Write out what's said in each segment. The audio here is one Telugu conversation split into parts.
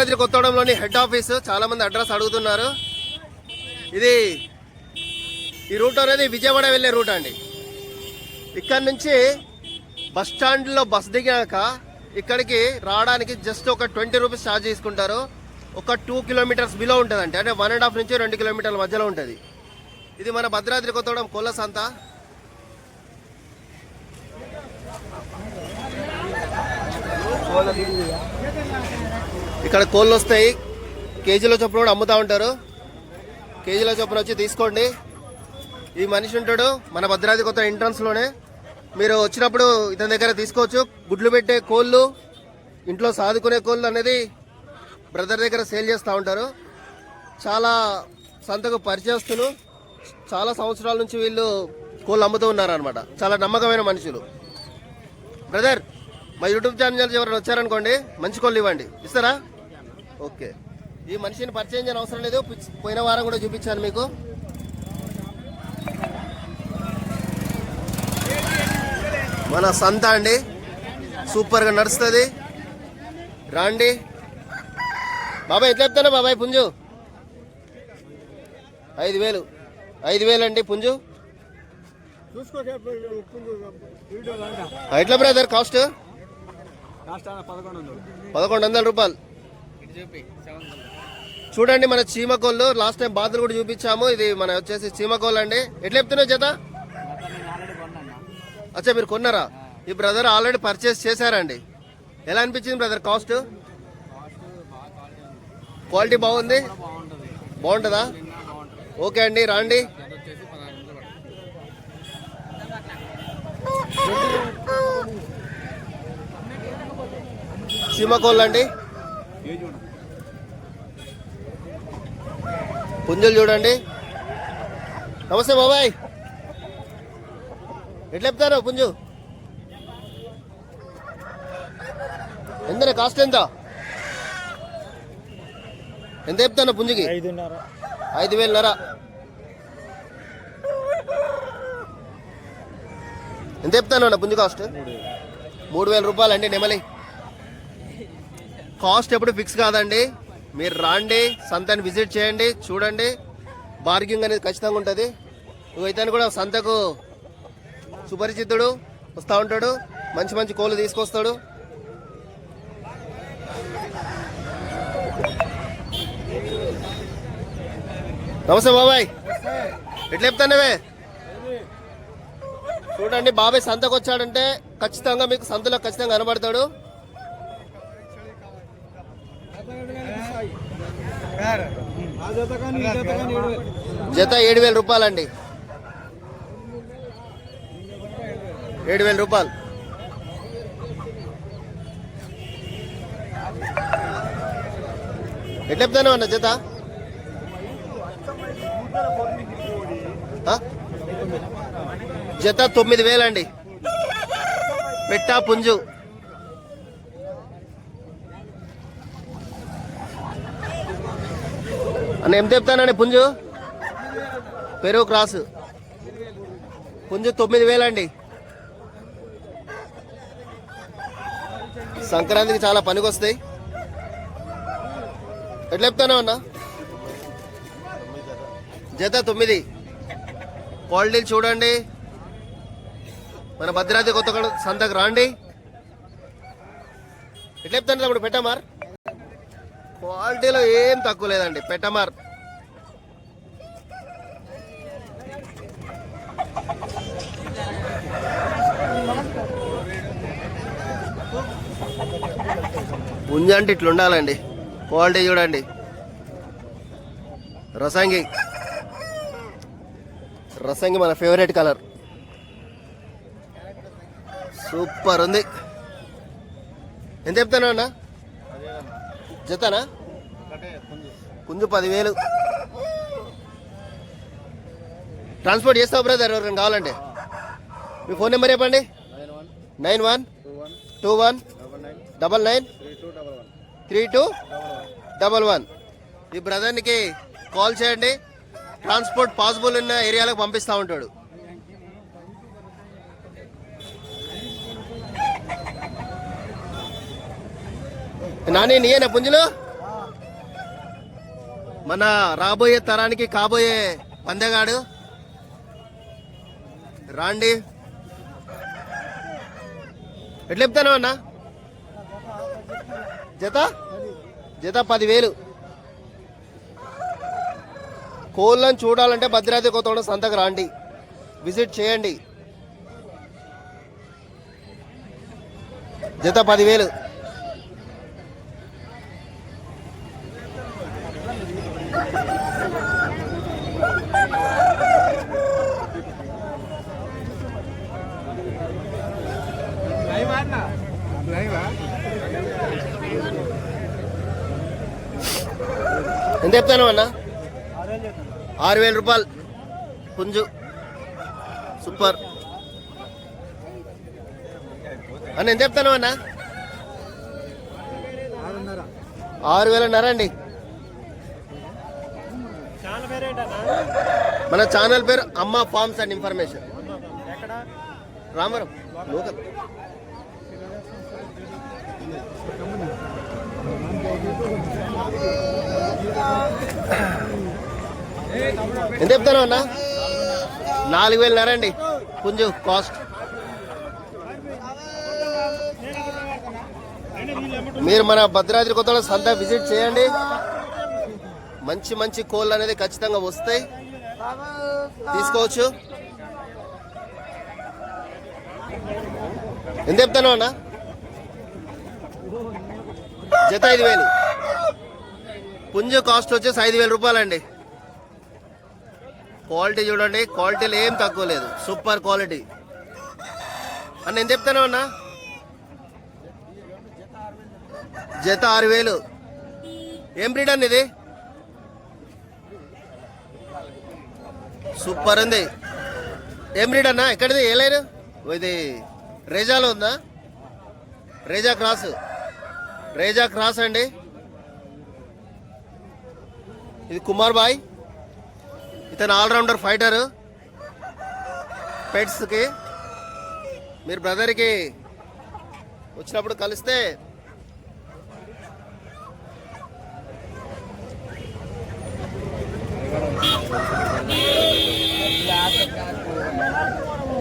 భద్రాద్రి కొత్తగూడెంలోని హెడ్ ఆఫీస్ చాలా మంది అడ్రస్ అడుగుతున్నారు. ఇది ఈ రూట్ అనేది విజయవాడ వెళ్ళే రూట్ అండి. ఇక్కడ నుంచి బస్ స్టాండ్లో బస్ దిగాక ఇక్కడికి రావడానికి జస్ట్ ఒక ట్వంటీ రూపీస్ ఛార్జ్ తీసుకుంటారు. ఒక టూ కిలోమీటర్స్ బిలో ఉంటుందండి. అంటే వన్ అండ్ హాఫ్ నుంచి రెండు కిలోమీటర్ల మధ్యలో ఉంటుంది. ఇది మన భద్రాద్రి కొత్తగూడెం కొల్ల సంత ఇక్కడ కోళ్ళు వస్తాయి. కేజీలో చొప్పున కూడా అమ్ముతూ ఉంటారు. కేజీలో చొప్పున వచ్చి తీసుకోండి. ఈ మనిషి ఉంటాడు మన భద్రాద్రి కొత్త ఎంట్రన్స్లోనే మీరు వచ్చినప్పుడు ఇతని దగ్గర తీసుకోవచ్చు. గుడ్లు పెట్టే కోళ్ళు ఇంట్లో సాదుకునే కోళ్ళు అనేది బ్రదర్ దగ్గర సేల్ చేస్తూ ఉంటారు. చాలా సంతకు పరిచయస్తులు. చాలా సంవత్సరాల నుంచి వీళ్ళు కోళ్ళు అమ్ముతూ ఉన్నారనమాట చాలా నమ్మకమైన మనుషులు. బ్రదర్ మా యూట్యూబ్ ఛానల్ ఎవరైనా వచ్చారనుకోండి మంచి కోళ్ళు ఇవ్వండి. ఇస్తారా? ఓకే. ఈ మనిషిని పరిచయం చేయని అవసరం లేదు. పోయిన వారం కూడా చూపించాను మీకు. మన సంత అండి. సూపర్గా నడుస్తుంది. రాండి. బాబాయ్ ఎట్లా చెప్తాను బాబాయ్ పుంజు? ఐదు వేలు. ఐదు వేలు అండి పుంజు. ఎట్లా బ్రదర్ కాస్ట్? పదకొండు వందల రూపాయలు. చూడండి మన చీమకోళ్ళు. లాస్ట్ టైం బాతులు కూడా చూపించాము. ఇది మన వచ్చేసి చీమకోళ్ళు అండి. ఎట్లా చెప్తున్నావు చేత అచ్చా మీరు కొన్నారా? ఈ బ్రదర్ ఆల్రెడీ పర్చేస్ చేశారండి. ఎలా అనిపించింది బ్రదర్ కాస్ట్? క్వాలిటీ బాగుంది? బాగుంటుందా? ఓకే అండి రాండి. చీమకోళ్ళు అండి. పుంజులు చూడండి. నమస్తే బాబాయ్. ఎట్లా చెప్తారు పుంజు? ఎంత కాస్ట్ ఎంత? ఎంత చెప్తాను పుంజుకి? ఐదు వేలున్నర. ఎంత చెప్తాను అన్న పుంజు కాస్ట్ మూడు వేల. రూపాయలు అండి నెమలి. కాస్ట్ ఎప్పుడు ఫిక్స్ కాదండి. మీరు రాండి సంతని విజిట్ చేయండి చూడండి. బార్గింగ్ అనేది ఖచ్చితంగా ఉంటుంది. ఇతను కూడా సంతకు సుపరిచితుడు వస్తూ ఉంటాడు మంచి మంచి కోళ్ళు తీసుకొస్తాడు. నమస్తే బాబాయ్. ఎట్లా చెప్తానవే చూడండి బాబాయ్ సంతకు వచ్చాడంటే ఖచ్చితంగా మీకు సంతలో ఖచ్చితంగా కనబడతాడు. జత ఏడు వేల రూపాయలండి. ఏడు వేల రూపాయలు. ఎట్లా చెప్తాను అన్న జత? జత తొమ్మిది వేలండి. పెట్టా పుంజు. అన్న ఏం చెప్తానండి పుంజు? పెరుగు క్రాస్. పుంజు తొమ్మిది వేలండి. సంక్రాంతికి చాలా పనికొస్తాయి. ఎట్లా చెప్తాను అన్న? జత తొమ్మిది. క్వాలిటీలు చూడండి. మన భద్రాద్రి కొత్త సంతకు రాండి. ఎట్లా చెప్తాను తమ్ముడు పెట్టామారు క్వాలిటీలో ఏం తక్కువ లేదండి. పెట్టమార్. పుంజ అంటే ఇట్లా ఉండాలండి. క్వాలిటీ చూడండి. రసంగి. రసంగి మన ఫేవరెట్ కలర్. సూపర్ ఉంది. ఎంత చెప్తాను అన్నా జతనా? పుంజు. పదివేలు. ట్రాన్స్పోర్ట్ చేస్తావు బ్రదర్ ఎవరికైనా కావాలంటే? మీ ఫోన్ నెంబర్ చెప్పండి. Nine one. Two one. Double nine. Three two double one. ఈ బ్రదర్నికి కాల్ చేయండి. ట్రాన్స్పోర్ట్ పాసిబుల్ ఉన్న ఏరియాలకు పంపిస్తూ ఉంటాడు. నాని నీయేనా పుంజులు? మన రాబోయే తరానికి కాబోయే పందెగాడు. రాండి. ఎట్లా చెప్తాను అన్న? జత? జత పదివేలు. కోళ్ళని చూడాలంటే భద్రాద్రి కొత్తగూడెం సంతకు రాండి. విజిట్ చేయండి. జత పదివేలు. ఎంత చెప్తాను అన్న? ఆరు వేల రూపాయలు. పుంజు. సూపర్. అన్న ఎంత చెప్తాను అన్న? ఆరు వేలన్నర అండి. మన ఛానల్ పేరు అమ్మ ఫార్మ్స్ అండ్ ఇన్ఫర్మేషన్. ఎక్కడ? రామరం లోకల్. ఎంత చెప్తాను అన్న? నాలుగు వేలన్నర అండి. పుంజు కాస్ట్ మీరు మన భద్రాద్రి కొత్తలో సంత విజిట్ చేయండి. మంచి మంచి కోళ్ళు అనేది ఖచ్చితంగా వస్తాయి. తీసుకోవచ్చు. ఎంత చెప్తాను అన్నా? జత ఐదు వేలు. పుంజ కాస్ట్ వచ్చేసి ఐదు వేల రూపాయలండి. క్వాలిటీ చూడండి క్వాలిటీలో ఏం తక్కువ లేదు. Super quality. అని నేను చెప్తాను అన్నా? జత ఆరు వేలు. ఏం బ్రీడ్ అన్న ఇది? సూపర్ ఉంది. ఏం బ్రీడ్ అన్నా? ఎక్కడిది? ఏ లైన్? ఇది రేజాలో ఉందా? రేజా క్రాస్. రేజా క్రాస్ అండి ఇది కుమార్ బాయ్. ఇతను ఆల్రౌండర్ ఫైటర్. పెట్స్కి. మీరు బ్రదర్కి వచ్చినప్పుడు కలిస్తే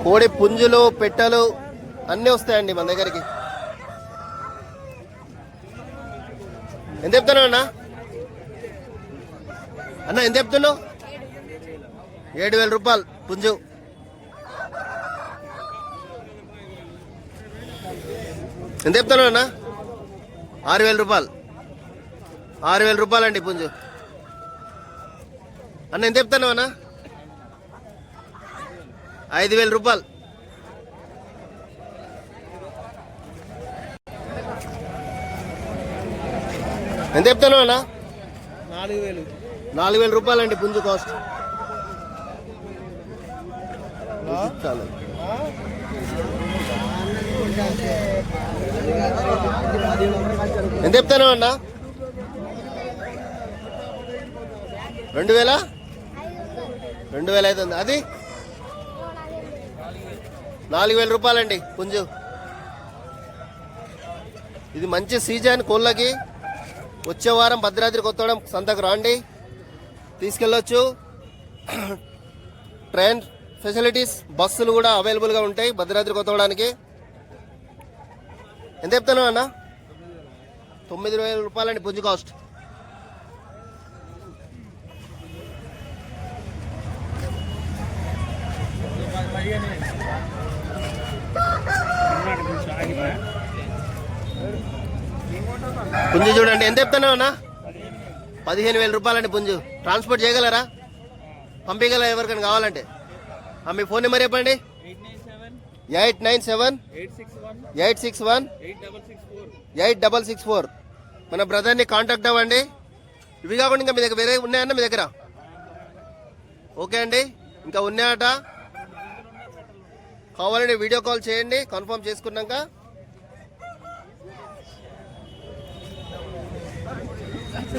కోడి పుంజులు పెట్టలు అన్నీ వస్తాయండి మన దగ్గరికి. ఎంత చెప్తున్నావు అన్న? అన్న ఎంత చెప్తున్నావు? ఏడు వేల రూపాయలు పుంజు. ఎంత చెప్తున్నావు అన్న? ఆరు వేల రూపాయలు. ఆరు వేల రూపాయలు అండి పుంజు. అన్న ఎంత చెప్తున్నావు అన్న? ఐదు వేల రూపాయలు. ఎంత చెప్తాను అన్న? నాలుగు వేలు. నాలుగు వేల రూపాయలండి పుంజు కాస్ట్. చాలు ఎంత చెప్తాను అన్న? రెండు వేల? రెండు వేల ఐదు వందలు. అది? నాలుగు వేల రూపాయలండి పుంజు. ఇది మంచి సీజన్ కోళ్ళకి. వచ్చే వారం భద్రాద్రి కొత్తవడం సంతకు రాండి. తీసుకెళ్ళొచ్చు. ట్రైన్ ఫెసిలిటీస్ బస్సులు కూడా అవైలబుల్గా ఉంటాయి భద్రాద్రి కొత్తవడానికి ఎంత చెప్తాను అన్న? తొమ్మిది వేల రూపాయలండి పుంజు కాస్ట్. పుంజు చూడండి. ఎంత చెప్తున్నావు అన్న? పదిహేను వేల రూపాయలండి పుంజు. ట్రాన్స్పోర్ట్ చేయగలరా? పంపించగలరా ఎవరికైనా కావాలంటే? ఆ, మీ ఫోన్ నెంబర్ చెప్పండి. Eight nine seven eight six one eight double six four. మన బ్రదర్ని కాంటాక్ట్ అవ్వండి. ఇవి కాకుండా ఇంకా మీ దగ్గర వేరే ఉన్నాయన్న మీ దగ్గర? ఓకే అండి. ఇంకా ఉన్నాయట? కావాలంటే వీడియో కాల్ చేయండి. కన్ఫర్మ్ చేసుకున్నాక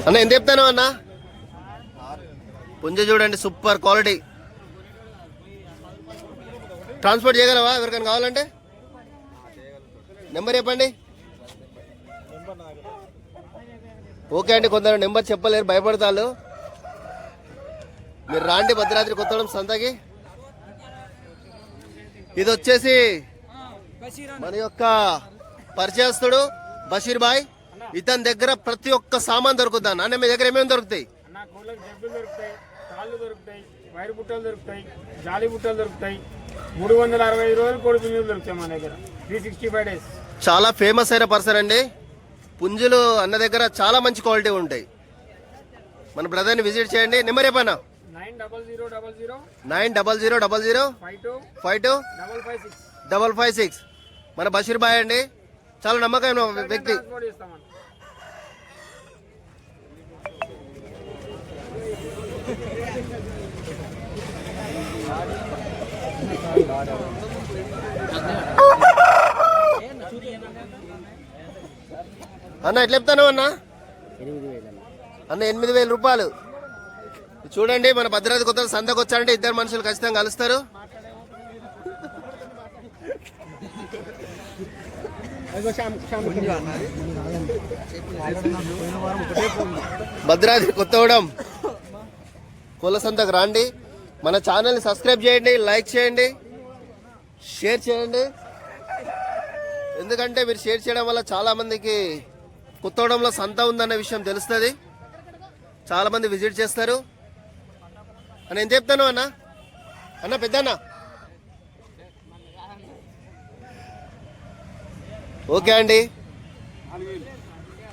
అన్న ఎంత చెప్తాను అన్న? పుంజ చూడండి సూపర్ క్వాలిటీ. ట్రాన్స్పోర్ట్ చేయగలవా? ఎవరికైనా కావాలంటే? నెంబర్ చెప్పండి. ఓకే అండి కొందరు నెంబర్ చెప్పలేరు భయపడతారు మీరు రాండి భద్రాద్రి కొత్తగూడెం సంతకి. ఇది వచ్చేసి మన యొక్క పరిచయస్తుడు బషీర్ బాయ్. ఇతని దగ్గర ప్రతి ఒక్క సామాన్ దొరుకుతాను నాన్న మీ దగ్గర ఏమేమి దొరుకుతాయి? అన్న కోళ్ళకి జబ్బులు దొరుకుతాయి కాళ్ళు దొరుకుతాయి వైరు బుట్టలు దొరుకుతాయి జాలి బుట్టలు దొరుకుతాయి. మూడు వందల అరవై రోజులు కోడి పుంజులు దొరుకుతాయి మన దగ్గర. త్రీ సిక్స్టీ ఫైవ్ డేస్ చాలా ఫేమస్ అయిన పర్సన్ అండి. పుంజులు అన్న దగ్గర చాలా మంచి క్వాలిటీ ఉంటాయి. మన బ్రదర్ని విజిట్ చేయండి. Number ఏపన్నా nine double zero double zero nine double zero double zero five two five two double five six double five six మన బషీర్ బాయ్ అండి. చాలా నమ్మకమైన వ్యక్తి. అన్న ఎట్లా చెప్తాను అన్న? అన్న ఎనిమిది వేల రూపాయలు. చూడండి మన భద్రాద్రి కొత్త సంతకు వచ్చారంటే ఇద్దరు మనుషులు ఖచ్చితంగా కలుస్తారు. భద్రాద్రి కొత్తగూడెం. కుల సంతకు రాండి. మన ఛానల్ని సబ్స్క్రైబ్ చేయండి లైక్ చేయండి షేర్ చేయండి. ఎందుకంటే మీరు షేర్ చేయడం వల్ల చాలామందికి కుత్తవడంలో సంత ఉందన్న విషయం తెలుస్తుంది. చాలామంది విజిట్ చేస్తారు. అని ఏం చెప్తాను అన్న? అన్న పెద్దన్న. ఓకే అండి.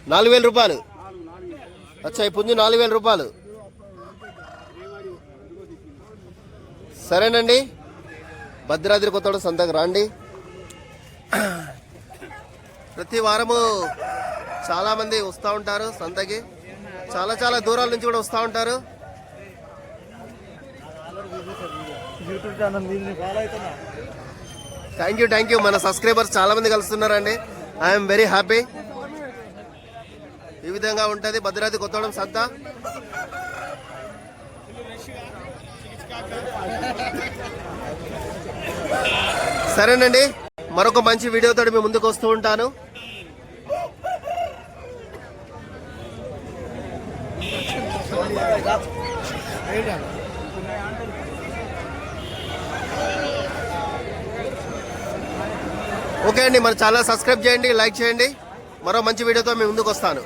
నాలుగు వేల రూపాయలు. అచ్చా ఈ పుంజు నాలుగు వేల రూపాయలు. సరేనండి. భద్రాద్రి కొత్తగూడెం సంతకు రాండి. ప్రతి వారము చాలా మంది వస్తూ ఉంటారు సంతకి. చాలా చాలా దూరాల నుంచి కూడా వస్తూ ఉంటారు. థ్యాంక్ యూ థ్యాంక్ యూ మన సబ్స్క్రైబర్స్ చాలా మంది కలుస్తున్నారండి. ఐఎమ్ వెరీ హ్యాపీ ఈ విధంగా ఉంటుంది భద్రాద్రి కొత్తగూడెం సంత. సరేనండి. మరొక మంచి వీడియోతో మీ ముందుకు వస్తూ ఉంటాను. ఓకే అండి మన ఛానల్ సబ్స్క్రైబ్ చేయండి లైక్ చేయండి. మరో మంచి వీడియోతో మీ ముందుకు వస్తాను.